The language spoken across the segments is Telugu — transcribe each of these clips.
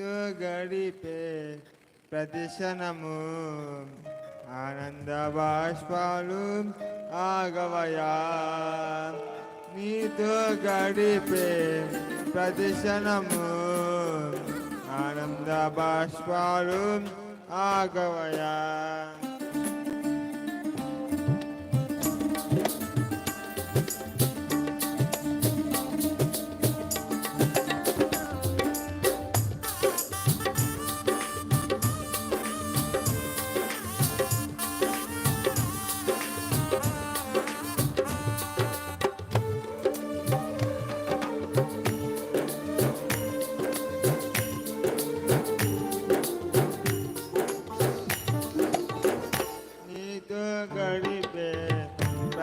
నీతో గడిపే ప్రతిశనము ఆనంద బాష్పాలు ఆగవయా. నీతో గడిపే ప్రతిశనము ఆనంద బాష్పాలు ఆగవయా.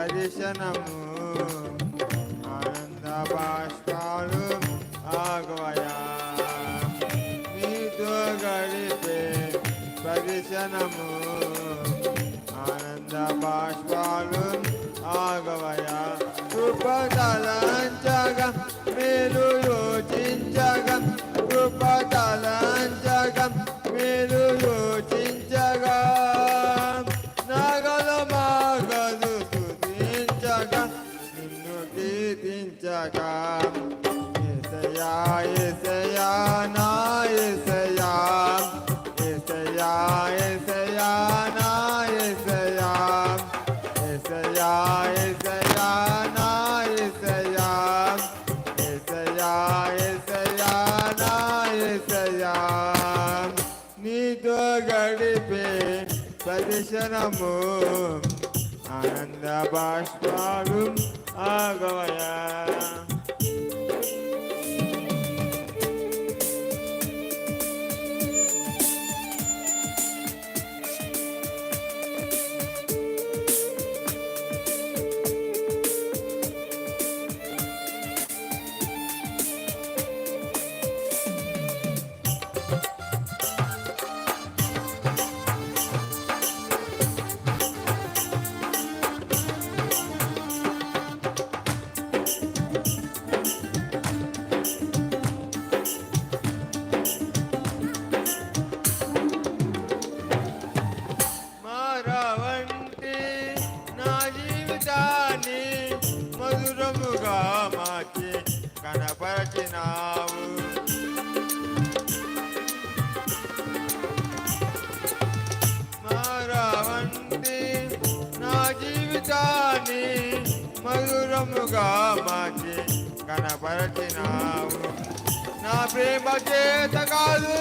దర్శనము. ఆనంద బాష్పాలు ఆగవయా. నీతో గడిపే దర్శనము. ఆనంద బాష్పాలు ఆగవయా. కృపదలంచగా మీరు యోచించగా ప్రదర్శనము ఆనంద బాష్పాలు ఆగవయా మధురముగా మార్చి కనపరచినావు. మారవంటి నా జీవితాన్ని మధురముగా మార్చి కనపరచినావు. నా ప్రేమ చేత కాదు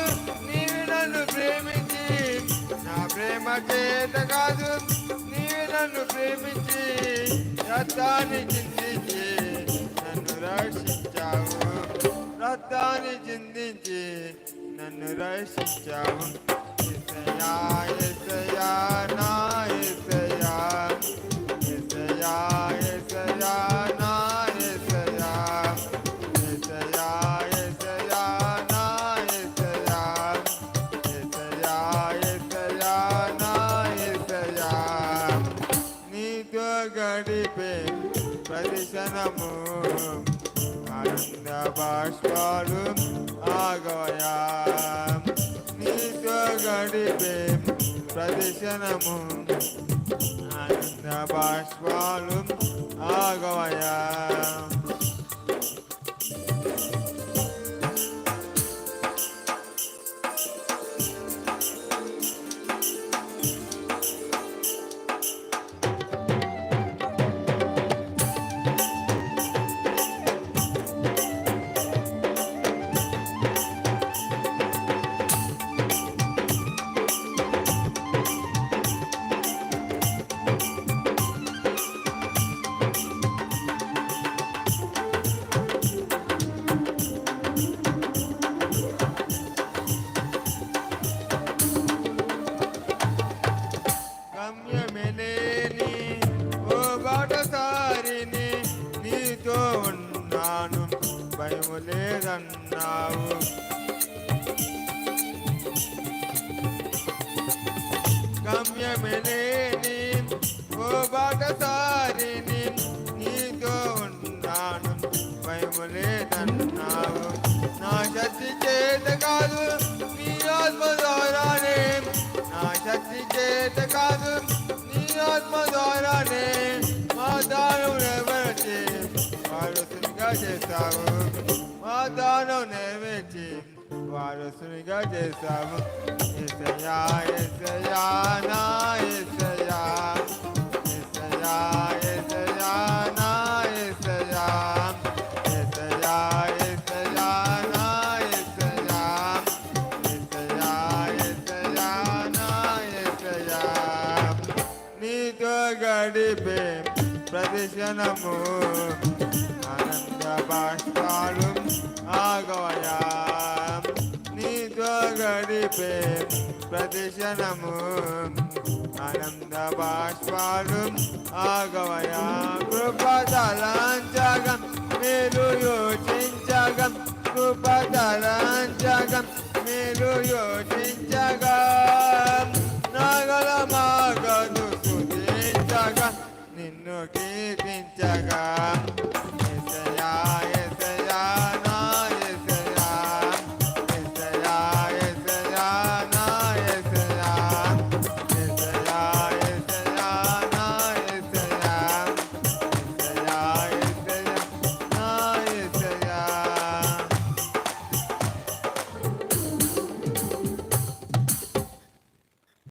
నీవు నన్ను ప్రేమించి. నా ప్రేమ చేత కాదు నీవు నన్ను ప్రేమించి. ननराय शिंचावं रतानी जिंदीची ननराय शिंचावं इसया इसया ना इसया इसया इसया ना इसया इसया इसया ना इसया इसया इसया ना इसया नी तो गड़ी पे परिसनमो నా ఎసయా ఎసయా ఎసయా నా ఎసయా నీతో గడిపే చేసన్నావు గమ్యమిలేని ఓ బాటసారిని నీతో ఉన్నాను. భయము లేదన్నావు. నా శక్తి చేత కాదు నీ ఆత్మ ద్వారానే. నా శక్తి చేత కాదు samu mata nau ne mece wada sun gaje samu isaya isaya na isaya isaya isaya na isaya isaya isaya na isaya isaya isaya na isaya ni to gadi be ప్రదర్శనము అనంత బాష్పాలు ఆగవయా నీతో గడిపే ప్రదర్శనము అనంత బాష్పాలు ఆగవయా కృపదలాంచగం మీరు యోచ การ